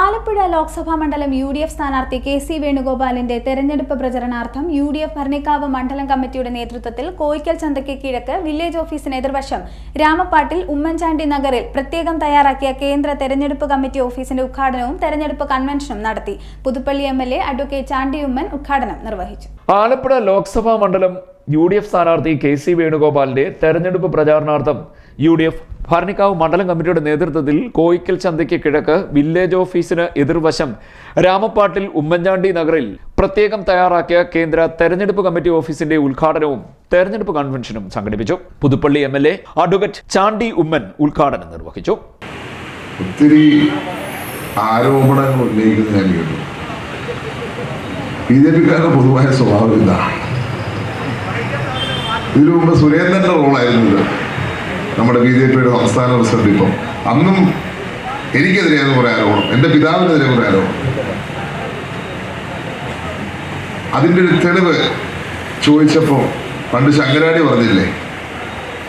ആലപ്പുഴ ലോക്സഭാ മണ്ഡലം U D F സ്ഥാനാർത്ഥി K C വേണുഗോപാലിന്റെ തെരഞ്ഞെടുപ്പ് പ്രചരണാർത്ഥം യു ഡി എഫ് ഭരണിക്കാവ് മണ്ഡലം കമ്മിറ്റിയുടെ നേതൃത്വത്തിൽ കോയിക്കൽ ചന്തയ്ക്ക് കിഴക്ക് വില്ലേജ് ഓഫീസിന് എതിർവശം രാമപ്പാട്ടിൽ ഉമ്മൻചാണ്ടി നഗറിൽ പ്രത്യേകം തയ്യാറാക്കിയ കേന്ദ്ര തെരഞ്ഞെടുപ്പ് കമ്മിറ്റി ഓഫീസിന്റെ ഉദ്ഘാടനവും തെരഞ്ഞെടുപ്പ് കൺവെൻഷനും നടത്തി. Puthuppally M L A advocate Chandy Oommen ഉദ്ഘാടനം നിർവഹിച്ചു. ആലപ്പുഴ ലോക്സഭാ മണ്ഡലം യു ഡി എഫ് സ്ഥാനാർത്ഥി കെ സി വേണുഗോപാലിന്റെ തെരഞ്ഞെടുപ്പ് പ്രചാരണാർത്ഥം യു ഡി എഫ് ഭരണിക്കാവ് മണ്ഡലം കമ്മിറ്റിയുടെ നേതൃത്വത്തിൽ കോയിക്കൽ ചന്തയ്ക്ക് കിഴക്ക് വില്ലേജ് ഓഫീസിന് എതിർവശം രാമപ്പാട്ടിൽ ഉമ്മൻചാണ്ടി നഗറിൽ പ്രത്യേകം തയ്യാറാക്കിയ കേന്ദ്ര തെരഞ്ഞെടുപ്പ് കമ്മിറ്റി ഓഫീസിന്റെ ഉദ്ഘാടനവും തെരഞ്ഞെടുപ്പ് കൺവെൻഷനും സംഘടിപ്പിച്ചു. Puthuppally M L A advocate Chandy Oommen ഉദ്ഘാടനം നിർവഹിച്ചു. ഒത്തിരി ആരോപണങ്ങൾ പൊതുവായ സ്വഭാവം സുരേന്ദ്രന്റെ റോളായിരുന്നു നമ്മുടെ ബി ജെ പിയുടെ സംസ്ഥാന പ്രസിഡന്റ് ഇപ്പം. അന്നും എനിക്കെതിരെയാണ് കുറെ ആരോപണം. എന്റെ പിതാവിനെതിരെ കുറെ ആരോപണം. അതിന്റെ ഒരു തെളിവ് ചോദിച്ചപ്പോൾ പണ്ട് ശങ്കരാടി പറഞ്ഞില്ലേ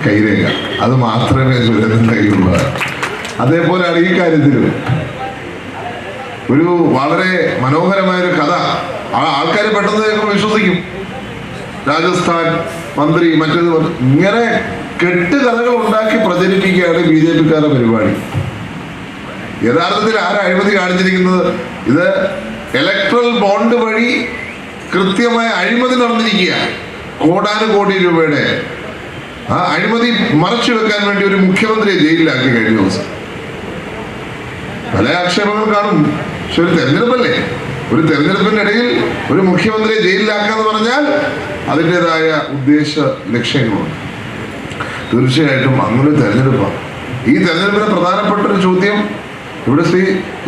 കൈരേഖ അത് മാത്രമേ സുരേന്ദ്രൻ കയ്യിലുള്ളൂ അതേപോലെയാണ് ഈ കാര്യത്തിലും. ഒരു വളരെ മനോഹരമായ ഒരു കഥ. ആ ആൾക്കാർ പെട്ടെന്ന് വിശ്വസിക്കും. രാജസ്ഥാൻ മന്ത്രി മറ്റേത്. ഇങ്ങനെ കെട്ട് കഥകൾ ഉണ്ടാക്കി പ്രചരിപ്പിക്കുകയാണ് ബി ജെ പിക്കാരുടെ പരിപാടി. യഥാർത്ഥത്തിൽ ആരാ അഴിമതി കാണിച്ചിരിക്കുന്നത്? ഇത് ഇലക്ട്രൽ ബോണ്ട് വഴി കൃത്യമായ അഴിമതി നടന്നിരിക്കുക കോടാനുകോടി രൂപയുടെ ആ അഴിമതി മറച്ചു വെക്കാൻ വേണ്ടി ഒരു മുഖ്യമന്ത്രിയെ ജയിലിലാക്കി കഴിഞ്ഞ ദിവസം. പല ആക്ഷേപങ്ങൾ കാണും. പക്ഷെ ഒരു തെരഞ്ഞെടുപ്പല്ലേ? ഒരു തെരഞ്ഞെടുപ്പിന്റെ ഇടയിൽ ഒരു മുഖ്യമന്ത്രിയെ ജയിലിലാക്കാന്ന് പറഞ്ഞാൽ അതിന്റെതായ ഉദ്ദേശ ലക്ഷ്യങ്ങളുണ്ട്. തീർച്ചയായിട്ടും അങ്ങനെ തെരഞ്ഞെടുപ്പാണ് ഈ തെരഞ്ഞെടുപ്പിന് പ്രധാനപ്പെട്ട ഒരു ചോദ്യം ഇവിടെ Sri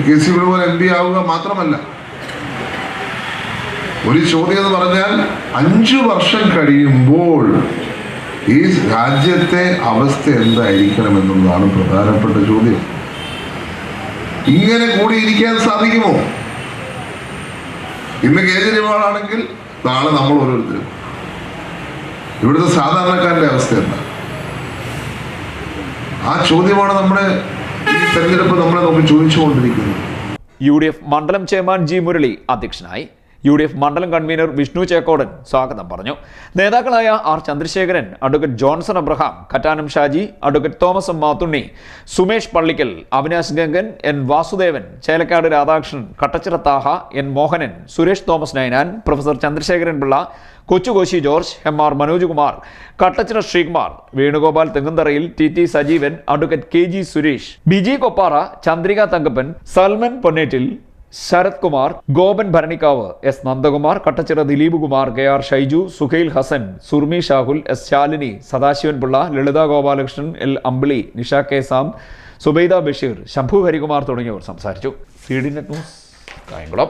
K C Venugopal M P ആവുക മാത്രമല്ല. ഒരു ചോദ്യം എന്ന് പറഞ്ഞാൽ അഞ്ചു വർഷം കഴിയുമ്പോൾ ഈ രാജ്യത്തെ അവസ്ഥ എന്തായിരിക്കണം എന്നുള്ളതാണ് പ്രധാനപ്പെട്ട ചോദ്യം. ഇങ്ങനെ കൂടിയിരിക്കാൻ സാധിക്കുമോ? ഇന്ന് കേജ്രിവാളാണെങ്കിൽ നാളെ നമ്മൾ ഓരോരുത്തരും. ഇവിടുത്തെ സാധാരണക്കാരന്റെ അവസ്ഥ എന്താ? ആ ചോദ്യമാണ് നമ്മുടെ ഈ തെരഞ്ഞെടുപ്പ് നമ്മളെ നോക്കി ചോദിച്ചുകൊണ്ടിരിക്കുന്നത്. യു ഡി എഫ് മണ്ഡലം ചെയർമാൻ ജി മുരളി അധ്യക്ഷനായി. യു ഡി എഫ് മണ്ഡലം കൺവീനർ വിഷ്ണു ചേക്കോടൻ സ്വാഗതം പറഞ്ഞു. നേതാക്കളായ R Chandrasekharan advocate Johnson Abraham Kattanam Shaji advocate Thomas M Mathunni Sumesh Pallickal Avinash Gangan N Vasudevan Chelakkad Radhakrishnan Kattachira Thaha N Mohanan Suresh Thomas Nainan professor Chandrasekharan Pillai Kochukoshy George M R Manoj Kumar Kattachira Sreekumar Venugopal Thengantharayil T T Sajeevan advocate K G Suresh Biji Koppara Chandrika Thankappan Salman Ponnettil Sarath Kumar Gopan Bharanikkavu S Nandakumar Kattachira Dileep Kumar K R Shaiju Suhail Hasan Surmi Shahul S Shalini Sadasivan Pillai Lalitha Gopalakrishnan L Ambili Nisha K Sam Subaida Basheer Shambhu Harikumar തുടങ്ങിയവർ സംസാരിച്ചു. C D net news Kayamkulam.